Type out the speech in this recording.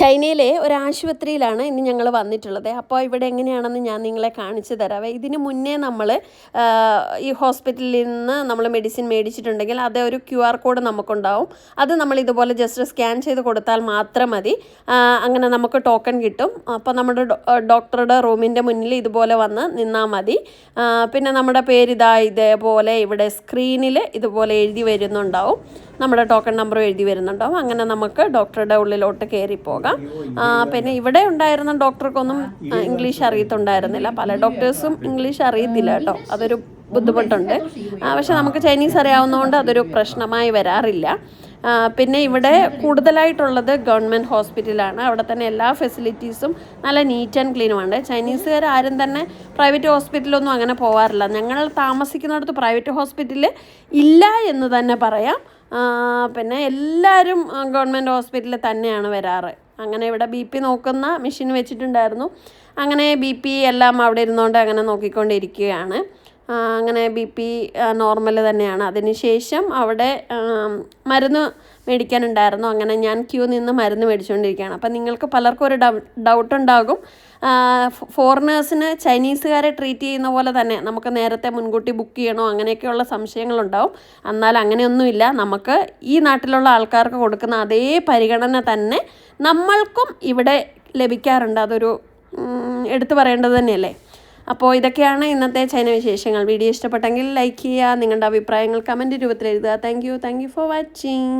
ചൈനയിലെ ഒരു ആശുപത്രിയിലാണ് ഇന്ന് ഞങ്ങൾ വന്നിട്ടുള്ളത്. അപ്പോൾ ഇവിടെ എങ്ങനെയാണെന്ന് ഞാൻ നിങ്ങളെ കാണിച്ചു തരാം. ഇതിന് മുന്നേ നമ്മൾ ഈ ഹോസ്പിറ്റലിൽ നിന്ന് നമ്മൾ മെഡിസിൻ മേടിച്ചിട്ടുണ്ടെങ്കിൽ അത് ഒരു ക്യു ആർ കോഡ് നമുക്കുണ്ടാവും. അത് നമ്മൾ ഇതുപോലെ ജസ്റ്റ് സ്കാൻ ചെയ്ത് കൊടുത്താൽ മാത്രം മതി. അങ്ങനെ നമുക്ക് ടോക്കൺ കിട്ടും. അപ്പോൾ നമ്മുടെ ഡോക്ടറുടെ റൂമിന്റെ മുന്നിൽ ഇതുപോലെ വന്ന് നിന്നാൽ മതി. പിന്നെ നമ്മുടെ പേരിതാ ഇതാ ഇതേപോലെ ഇവിടെ സ്ക്രീനിൽ ഇതുപോലെ എഴുതി വരുന്നുണ്ടാവും. നമ്മുടെ ടോക്കൺ നമ്പർ എഴുതി വരുന്നുണ്ടാവും. അങ്ങനെ നമുക്ക് ഡോക്ടറുടെ ഉള്ളിലോട്ട് കയറി പോകാം. പിന്നെ ഇവിടെ ഉണ്ടായിരുന്ന ഡോക്ടർക്കൊന്നും ഇംഗ്ലീഷ് അറിയത്തുണ്ടായിരുന്നില്ല. പല ഡോക്ടേഴ്സും ഇംഗ്ലീഷ് അറിയത്തില്ല കേട്ടോ. അതൊരു ബുദ്ധിമുട്ടുണ്ട്. പക്ഷെ നമുക്ക് ചൈനീസ് അറിയാവുന്നതുകൊണ്ട് അതൊരു പ്രശ്നമായി വരാറില്ല. പിന്നെ ഇവിടെ കൂടുതലായിട്ടുള്ളത് ഗവൺമെന്റ് ഹോസ്പിറ്റലാണ്. അവിടെ തന്നെ എല്ലാ ഫെസിലിറ്റീസും നല്ല നീറ്റ് ആൻഡ് ക്ലീനുമാണ് ചൈനീസുകാർ ആരും തന്നെ പ്രൈവറ്റ് ഹോസ്പിറ്റലൊന്നും അങ്ങനെ പോകാറില്ല ഞങ്ങൾ താമസിക്കുന്നിടത്ത് പ്രൈവറ്റ് ഹോസ്പിറ്റൽ ഇല്ല എന്ന് തന്നെ പറയാം. പിന്നെ എല്ലാവരും ഗവൺമെന്റ് ഹോസ്പിറ്റലിൽ തന്നെയാണ് വരാറ്. അങ്ങനെ ഇവിടെ ബി പി നോക്കുന്ന മെഷീൻ വെച്ചിട്ടുണ്ടായിരുന്നു. അങ്ങനെ ബി പി എല്ലാം അവിടെ ഇരുന്നുകൊണ്ട് അങ്ങനെ നോക്കിക്കൊണ്ടിരിക്കുകയാണ്. അങ്ങനെ ബി പി നോർമൽ തന്നെയാണ്. അതിനുശേഷം അവിടെ മരുന്ന് മേടിക്കാനുണ്ടായിരുന്നു. അങ്ങനെ ഞാൻ ക്യൂ നിന്ന് മരുന്ന് മേടിച്ചുകൊണ്ടിരിക്കുകയാണ്. അപ്പം നിങ്ങൾക്ക് പലർക്കും ഒരു ഡൗട്ട് ഉണ്ടാകും ഫോറിനേഴ്സിന് ചൈനീസുകാരെ ട്രീറ്റ് ചെയ്യുന്ന പോലെ തന്നെ നമുക്ക് നേരത്തെ മുൻകൂട്ടി ബുക്ക് ചെയ്യണോ അങ്ങനെയൊക്കെയുള്ള സംശയങ്ങളുണ്ടാവും. എന്നാൽ അങ്ങനെയൊന്നുമില്ല. നമുക്ക് ഈ നാട്ടിലുള്ള ആൾക്കാർക്ക് കൊടുക്കുന്ന അതേ പരിഗണന തന്നെ നമ്മൾക്കും ഇവിടെ ലഭിക്കാറുണ്ട്. അതൊരു എടുത്തു പറയേണ്ടത് തന്നെയല്ലേ? അപ്പോൾ ഇതൊക്കെയാണ് ഇന്നത്തെ ചൈന വിശേഷങ്ങൾ. വീഡിയോ ഇഷ്ടപ്പെട്ടെങ്കിൽ ലൈക്ക് ചെയ്യുക നിങ്ങളുടെ അഭിപ്രായങ്ങൾ കമന്റ് രൂപത്തിൽ എഴുതുക. Thank you thank you for watching